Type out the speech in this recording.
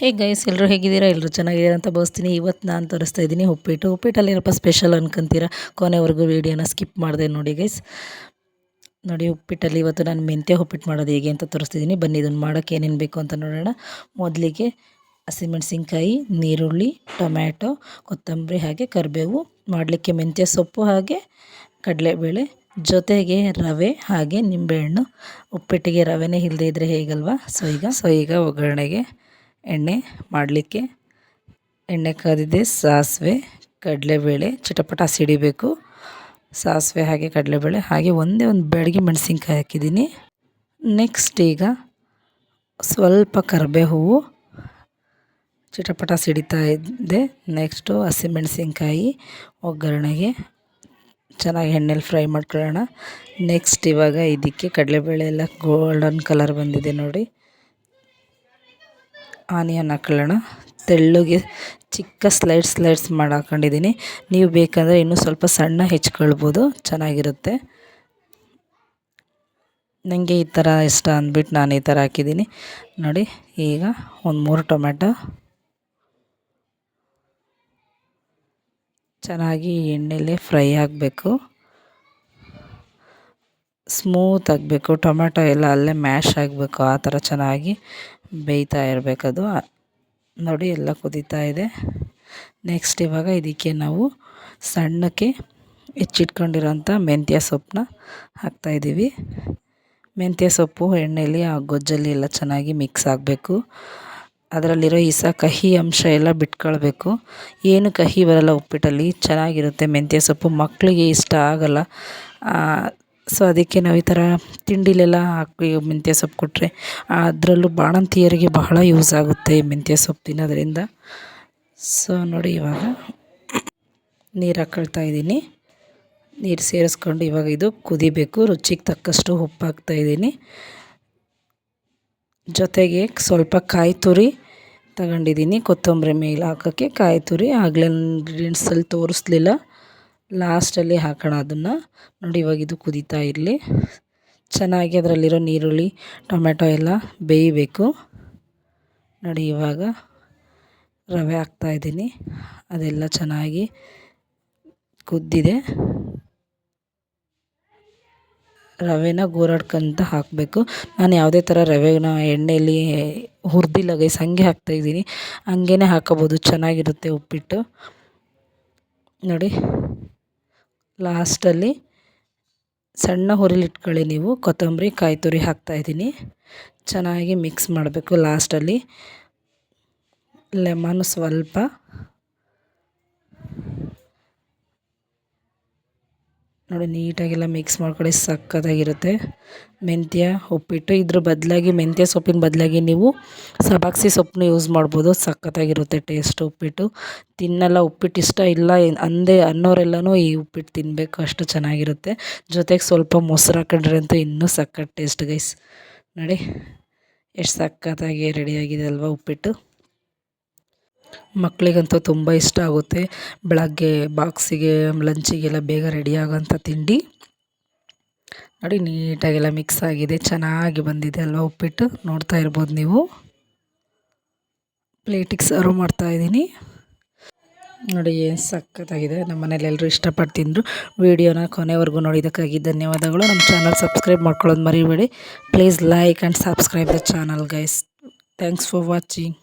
Hey guys ಎಲ್ಲರೂ ಹೇಗಿದ್ದೀರಾ? ಎಲ್ಲರೂ ಚೆನ್ನಾಗಿದ್ದೀರಾ ಅಂತ ಬಯಸ್ತೀನಿ ಇವತ್ತು ನಾನು ತೋರಿಸ್ತಾ ಇದ್ದೀನಿ ಉಪ್ಪಿಟ್ಟು. ಉಪ್ಪಿಟ್ಟಲ್ಲಿ ಏನಪ್ಪ ಸ್ಪೆಷಲ್ ಅನ್ಕೊಂತೀರಾ? ಕೊನೆವರೆಗೂ ವೀಡಿಯೋನ ಸ್ಕಿಪ್ ಮಾಡಿದೆ ನೋಡಿ ಗೈಸ್ ನೋಡಿ ಉಪ್ಪಿಟ್ಟಲ್ಲಿ ಇವತ್ತು ನಾನು ಮೆಂತ್ಯ ಉಪ್ಪಿಟ್ಟು ಮಾಡೋದು ಹೇಗೆ ಅಂತ ತೋರಿಸ್ತಿದ್ದೀನಿ. ಬನ್ನಿ ಇದನ್ನು ಮಾಡೋಕ್ಕೆ ಏನೇನು ಬೇಕು ಅಂತ ನೋಡೋಣ. ಮೊದಲಿಗೆ ಹಸಿಮೆಣಸಿನ್ಕಾಯಿ ನೀರುಳ್ಳಿ ಟೊಮ್ಯಾಟೊ, ಕೊತ್ತಂಬರಿ ಹಾಗೆ ಕರಿಬೇವು, ಮಾಡಲಿಕ್ಕೆ ಮೆಂತ್ಯ ಸೊಪ್ಪು ಹಾಗೆ, ಕಡಲೆಬೇಳೆ, ಜೊತೆಗೆ ರವೆ ಹಾಗೆ ನಿಂಬೆಹಣ್ಣು. ಉಪ್ಪಿಟ್ಟಿಗೆ ರವೆನೇ ಇಲ್ಲದೇ ಇದ್ದರೆ ಹೇಗಲ್ವಾ? ಸೊ ಈಗ ಸೊ ಈಗ ಒಗ್ಗರಣೆಗೆ ಎಣ್ಣೆ ಮಾಡಲಿಕ್ಕೆ. ಎಣ್ಣೆ ಕಾದಿದೆ ಸಾಸಿವೆ, ಕಡಲೆಬೇಳೆ, ಚಿಟಪಟ ಸಿಡಿಬೇಕು ಸಾಸಿವೆ ಹಾಗೆ ಕಡಲೆಬೇಳೆ, ಹಾಗೆ ಒಂದೇ ಒಂದು ಬೆಳಗ್ಗೆ ಮೆಣಸಿನ್ಕಾಯಿ ಹಾಕಿದ್ದೀನಿ. ನೆಕ್ಸ್ಟ್ ಈಗ ಸ್ವಲ್ಪ ಕರಿಬೇ ಹೂವು ಚಿಟಪಟ ಸಿಡಿತಾ ಇದ್ದೆ. ನೆಕ್ಸ್ಟು ಹಸಿಮೆಣಸಿನ್ಕಾಯಿ ಒಗ್ಗರಣೆಗೆ. ಚೆನ್ನಾಗಿ ಎಣ್ಣೆಲಿ ಫ್ರೈ ಮಾಡ್ಕೊಳ್ಳೋಣ. ನೆಕ್ಸ್ಟ್ ಇವಾಗ ಇದಕ್ಕೆ ಕಡಲೆಬೇಳೆ ಎಲ್ಲ ಗೋಲ್ಡನ್ ಕಲರ್ ಬಂದಿದೆ ನೋಡಿ. ಆನಿಯನ್ ಹಾಕೊಳ್ಳೋಣ. ತೆಳ್ಳಗೆ ಚಿಕ್ಕ ಸ್ಲೈಡ್ ಸ್ಲೈಡ್ಸ್ ಮಾಡಿ ಹಾಕೊಂಡಿದ್ದೀನಿ ನೀವು ಬೇಕಂದರೆ ಇನ್ನೂ ಸ್ವಲ್ಪ ಸಣ್ಣ ಹೆಚ್ಕೊಳ್ಬೋದು. ಚೆನ್ನಾಗಿರುತ್ತೆ. ನನಗೆ ಈ ಥರ ಇಷ್ಟ ಅಂದ್ಬಿಟ್ಟು ನಾನು ಈ ಥರ ಹಾಕಿದ್ದೀನಿ. ನೋಡಿ, ಈಗ ಒಂದು ಮೂರು ಟೊಮೆಟೊ. ಚೆನ್ನಾಗಿ ಎಣ್ಣೆಲೆ ಫ್ರೈ ಆಗಬೇಕು ಸ್ಮೂತ್ ಆಗಬೇಕು ಟೊಮೆಟೊ ಎಲ್ಲ ಅಲ್ಲೇ ಮ್ಯಾಶ್ ಆಗಬೇಕು. ಆ ಥರ ಚೆನ್ನಾಗಿ ಬೇಯ್ತಾ ಇರಬೇಕದು. ನೋಡಿ ಎಲ್ಲ ಕುದೀತಾ ಇದೆ. ನೆಕ್ಸ್ಟ್ ಇವಾಗ ಇದಕ್ಕೆ ನಾವು ಸಣ್ಣಕ್ಕೆ ಹೆಚ್ಚಿಟ್ಕೊಂಡಿರೋಂಥ ಮೆಂತ್ಯ ಸೊಪ್ಪನ್ನ ಹಾಕ್ತಾಯಿದ್ದೀವಿ ಮೆಂತ್ಯ ಸೊಪ್ಪು ಎಣ್ಣೆಯಲ್ಲಿ ಆ ಗೊಜ್ಜಲ್ಲಿ ಎಲ್ಲ ಚೆನ್ನಾಗಿ ಮಿಕ್ಸ್ ಆಗಬೇಕು. ಅದರಲ್ಲಿರೋ ಇಸ ಕಹಿ ಅಂಶ ಎಲ್ಲ ಬಿಟ್ಕೊಳ್ಬೇಕು. ಏನು ಕಹಿ ಬರಲ್ಲ ಉಪ್ಪಿಟ್ಟಲ್ಲಿ, ಚೆನ್ನಾಗಿರುತ್ತೆ. ಮೆಂತ್ಯ ಸೊಪ್ಪು ಮಕ್ಕಳಿಗೆ ಇಷ್ಟ ಆಗೋಲ್ಲ. ಸೊ ಅದಕ್ಕೆ ನಾವು ಈ ಥರ ತಿಂಡಿಲೆಲ್ಲ ಹಾಕಿ ಮೆಂತ್ಯ ಸೊಪ್ಪು ಕೊಟ್ಟರೆ ಅದರಲ್ಲೂ ಬಾಣಂತಿಯರಿಗೆ ಬಹಳ ಯೂಸ್ ಆಗುತ್ತೆ ಮೆಂತ್ಯ ಸೊಪ್ಪು ತಿನ್ನೋದ್ರಿಂದ. ಸೊ ನೋಡಿ ಇವಾಗ ನೀರು ಹಾಕ್ಕೊಳ್ತಾ ಇದ್ದೀನಿ. ನೀರು ಸೇರಿಸ್ಕೊಂಡು ಇವಾಗ ಇದು ಕುದಿಬೇಕು, ರುಚಿಗೆ ತಕ್ಕಷ್ಟು ಉಪ್ಪು ಹಾಕ್ತಾ ಇದ್ದೀನಿ. ಜೊತೆಗೆ ಸ್ವಲ್ಪ ಕಾಯಿ ತುರಿ ತಗೊಂಡಿದ್ದೀನಿ, ಕೊತ್ತಂಬರಿ ಮೇಲೆ ಹಾಕೋಕ್ಕೆ ಕಾಯಿ ತುರಿ. ಆಗಲೇ ಇಂಗ್ರೀಡಿಯೆಂಟ್ಸಲ್ಲಿ ತೋರಿಸ್ಲಿಲ್ಲ. ಲಾಸ್ಟಲ್ಲಿ ಹಾಕೋಣ ಅದನ್ನು. ನೋಡಿ, ಇವಾಗ ಇದು ಕುದೀತಾ ಇರಲಿ. ಚೆನ್ನಾಗಿ ಅದರಲ್ಲಿರೋ ನೀರುಳ್ಳಿ ಟೊಮೆಟೊ ಎಲ್ಲ ಬೇಯಬೇಕು. ನೋಡಿ, ಇವಾಗ ರವೆ ಹಾಕ್ತಾಯಿದ್ದೀನಿ ಅದೆಲ್ಲ ಚೆನ್ನಾಗಿ ಕುದ್ದಿದೆ. ರವೆನ ಗೋರಾಡ್ಕೊಂತ ಹಾಕಬೇಕು. ನಾನು ಯಾವುದೇ ಥರ ರವೆನ ಎಣ್ಣೆಯಲ್ಲಿ ಹುರಿದಿಲ್ಲ ಗೈಸ್, ಹಾಗೆ ಹಾಕ್ತಾಯಿದ್ದೀನಿ ಹಂಗೇ ಹಾಕೋಬೋದು, ಚೆನ್ನಾಗಿರುತ್ತೆ ಉಪ್ಪಿಟ್ಟು. ನೋಡಿ ಲಾಸ್ಟಲ್ಲಿ ಸಣ್ಣ ಹುರಿಲಿಟ್ಕೊಳ್ಳಿ ನೀವು ಕೊತ್ತಂಬರಿ ಕಾಯಿ ತುರಿ ಹಾಕ್ತಾಯಿದ್ದೀನಿ ಚೆನ್ನಾಗಿ ಮಿಕ್ಸ್ ಮಾಡಬೇಕು ಲಾಸ್ಟಲ್ಲಿ. ಲೆಮನ್ ಸ್ವಲ್ಪ ನೋಡಿ, ನೀಟಾಗೆಲ್ಲ ಮಿಕ್ಸ್ ಮಾಡ್ಕೊಳ್ಳಿ, ಸಕ್ಕತ್ತಾಗಿರುತ್ತೆ. ಮೆಂತ್ಯ, ಉಪ್ಪಿಟ್ಟು, ಇದ್ರ ಬದಲಾಗಿ ಮೆಂತ್ಯ ಸೊಪ್ಪಿನ ಬದಲಾಗಿ ನೀವು ಸಬಾಕ್ಸಿ ಸೊಪ್ಪನ್ನು ಯೂಸ್ ಮಾಡ್ಬೋದು. ಸಕ್ಕತ್ತಾಗಿರುತ್ತೆ ಟೇಸ್ಟ್ ಉಪ್ಪಿಟ್ಟು. ತಿನ್ನಲ್ಲ, ಉಪ್ಪಿಟ್ಟು ಇಷ್ಟ ಇಲ್ಲ, ಅಂದೇ ಅನ್ನೋರೆಲ್ಲನೂ ಈ ಉಪ್ಪಿಟ್ಟು ತಿನ್ನಬೇಕು ಅಷ್ಟು ಚೆನ್ನಾಗಿರುತ್ತೆ. ಜೊತೆಗೆ ಸ್ವಲ್ಪ ಮೊಸರು ಹಾಕೊಂಡ್ರೆ ಅಂತೂ ಇನ್ನೂ ಸಕ್ಕತ್ತು ಟೇಸ್ಟ್ ಗೈಸ್ ನೋಡಿ, ಎಷ್ಟು ಸಕ್ಕತ್ತಾಗಿ ರೆಡಿಯಾಗಿದೆ ಅಲ್ವಾ ಉಪ್ಪಿಟ್ಟು. ಮಕ್ಕಳಿಗಂತೂ ತುಂಬ ಇಷ್ಟ ಆಗುತ್ತೆ. ಬೆಳಗ್ಗೆ ಬಾಕ್ಸಿಗೆ, ಲಂಚಿಗೆಲ್ಲ ಬೇಗ ರೆಡಿ ಆಗೋಂಥ ತಿಂಡಿ. ನೋಡಿ, ನೀಟಾಗೆಲ್ಲ ಮಿಕ್ಸ್ ಆಗಿದೆ. ಚೆನ್ನಾಗಿ ಬಂದಿದೆ ಅಲ್ವಾ ಉಪ್ಪಿಟ್ಟು? ನೋಡ್ತಾ ಇರ್ಬೋದು ನೀವು. ಪ್ಲೇಟಿಗೆ ಸರ್ವ್ ಮಾಡ್ತಾಯಿದ್ದೀನಿ ನೋಡಿ ಏನು ಸಖತ್ತಾಗಿದೆ. ನಮ್ಮ ಮನೇಲಿ ಎಲ್ಲರೂ ಇಷ್ಟಪಟ್ಟು ತಿಂದರು. ವೀಡಿಯೋನ ಕೊನೆವರೆಗೂ ನೋಡಿದ್ದಕ್ಕಾಗಿ ಧನ್ಯವಾದಗಳು. ನಮ್ಮ ಚಾನಲ್ ಸಬ್ಸ್ಕ್ರೈಬ್ ಮಾಡ್ಕೊಳ್ಳೋದು ಮರಿಬೇಡಿ. Please like and subscribe the channel guys thanks for watching